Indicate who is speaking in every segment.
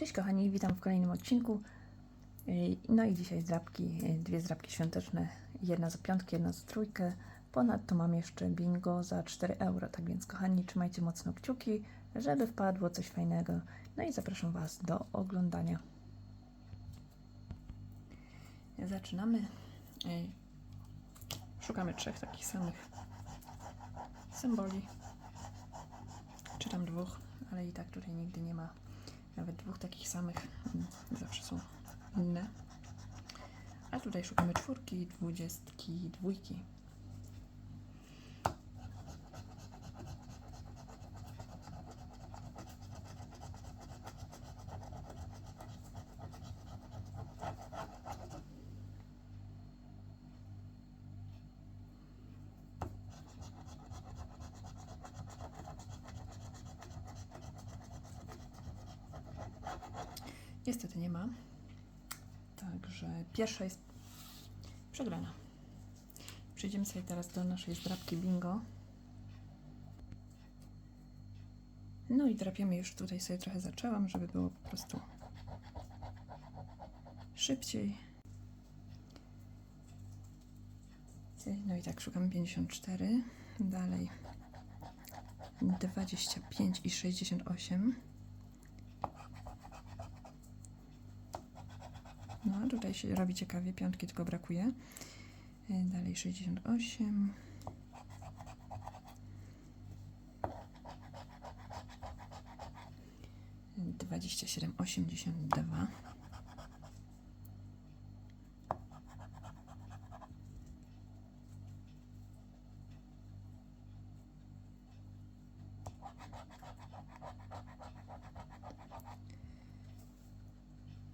Speaker 1: Cześć kochani, witam w kolejnym odcinku. Yy, No i dzisiaj zdrabki, yy, dwie zdrabki świąteczne, jedna za piątkę, jedna za trójkę. Ponadto mam jeszcze bingo za 4 euro, tak więc kochani, trzymajcie mocno kciuki, żeby wpadło coś fajnego. No i zapraszam Was do oglądania. Zaczynamy. Yy, Szukamy trzech takich samych symboli. Czy tam dwóch, ale i tak tutaj nigdy nie ma nawet dwóch takich samych. Mm, Zawsze są inne. A tutaj szukamy czwórki, dwudziestki, dwójki. Niestety nie ma. Także pierwsza jest przegrana. Przejdziemy sobie teraz do naszej zdrabki bingo. No i drapiemy już tutaj sobie trochę zaczęłam, żeby było po prostu szybciej. No i tak szukamy 54. Dalej 25 i 68. No, tutaj się robi ciekawie, piątki tylko brakuje. Y, Dalej 68. Dwadzieścia siedem, osiemdziesiąt dwa.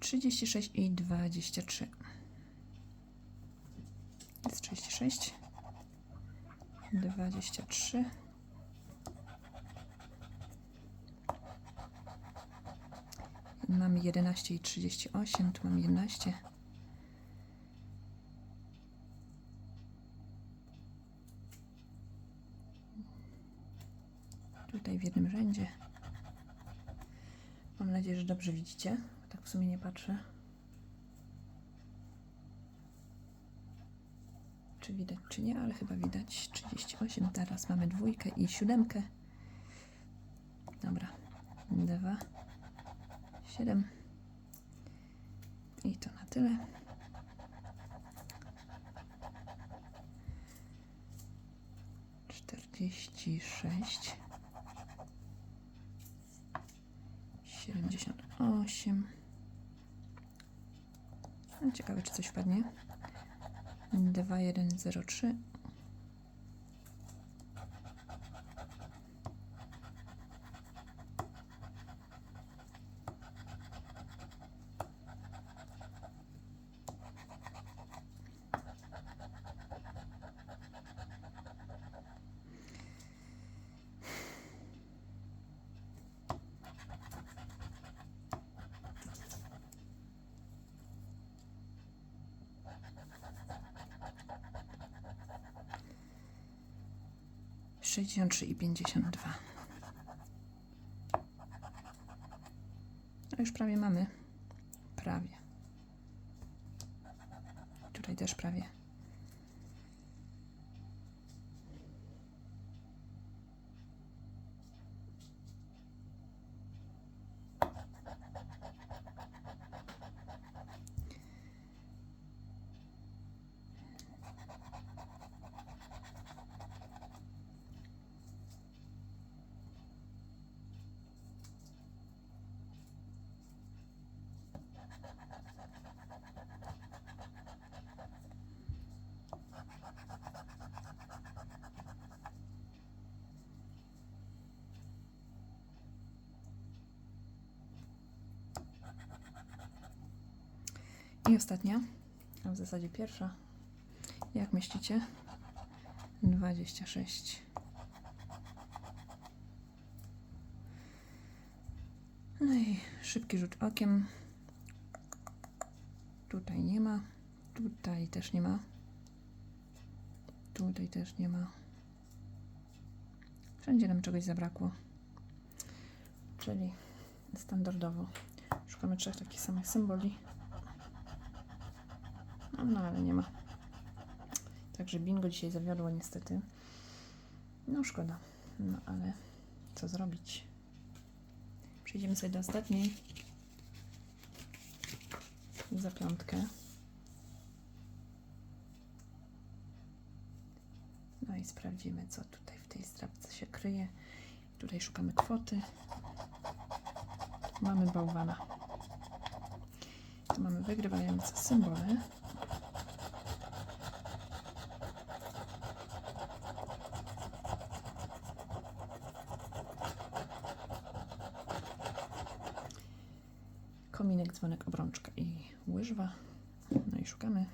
Speaker 1: Trzydzieści sześć i dwadzieścia trzy. Jest 36, 23. Mamy 11 i 38, tu mam 11. Tutaj w jednym rzędzie. Mam nadzieję, że dobrze widzicie. W sumie nie patrzę. czy widać, czy nie, ale chyba widać 38. Teraz mamy dwójkę i siódemkę. Dobra, dwa, siedem. I to na tyle. Czterdzieści sześć. Siedemdziesiąt osiem. Ciekawe, czy coś wpadnie. 2103 63 i 52. No już prawie mamy. Prawie. Tutaj też prawie. I ostatnia, a w zasadzie pierwsza. Jak myślicie? 26. No i szybki rzut okiem. Tutaj nie ma. Tutaj też nie ma. Tutaj też nie ma. Wszędzie nam czegoś zabrakło. Czyli standardowo Szukamy trzech takich samych symboli. No, no ale nie ma. Także bingo dzisiaj zawiodło niestety. No szkoda. No ale co zrobić? Przejdziemy sobie do ostatniej. Za piątkę. No i sprawdzimy, co tutaj w tej zdrabce się kryje. Tutaj szukamy kwoty. Mamy bałwana. Tu mamy wygrywające symbole. Kominek, dzwonek, obrączka i łyżwa. No i szukamy.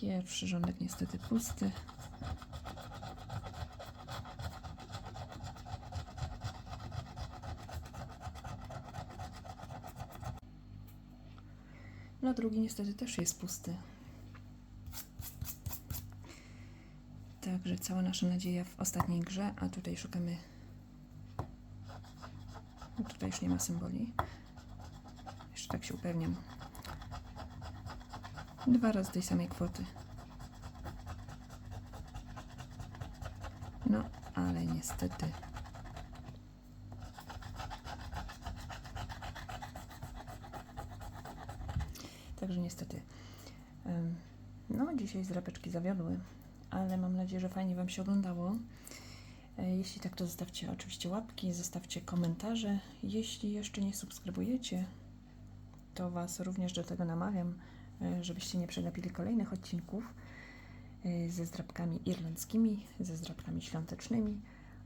Speaker 1: Pierwszy rządek niestety pusty. No drugi niestety też jest pusty. Także cała nasza nadzieja w ostatniej grze, a tutaj szukamy. No tutaj już nie ma symboli. Jeszcze tak się upewniam. Dwa razy tej samej kwoty. No, ale niestety. Także niestety. No, dzisiaj zrapeczki zawiodły, ale mam nadzieję, że fajnie Wam się oglądało. E, Jeśli tak, to zostawcie oczywiście łapki, zostawcie komentarze. Jeśli jeszcze nie subskrybujecie, to Was również do tego namawiam, e, żebyście nie przegapili kolejnych odcinków e, ze zdrabkami irlandzkimi, ze zdrabkami świątecznymi.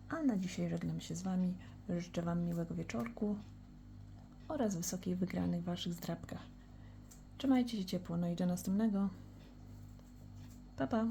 Speaker 1: A na dzisiaj żegnam się z Wami. Życzę Wam miłego wieczorku oraz wysokiej wygranych w Waszych zdrabkach. Trzymajcie się ciepło, no i do następnego. Pa, pa.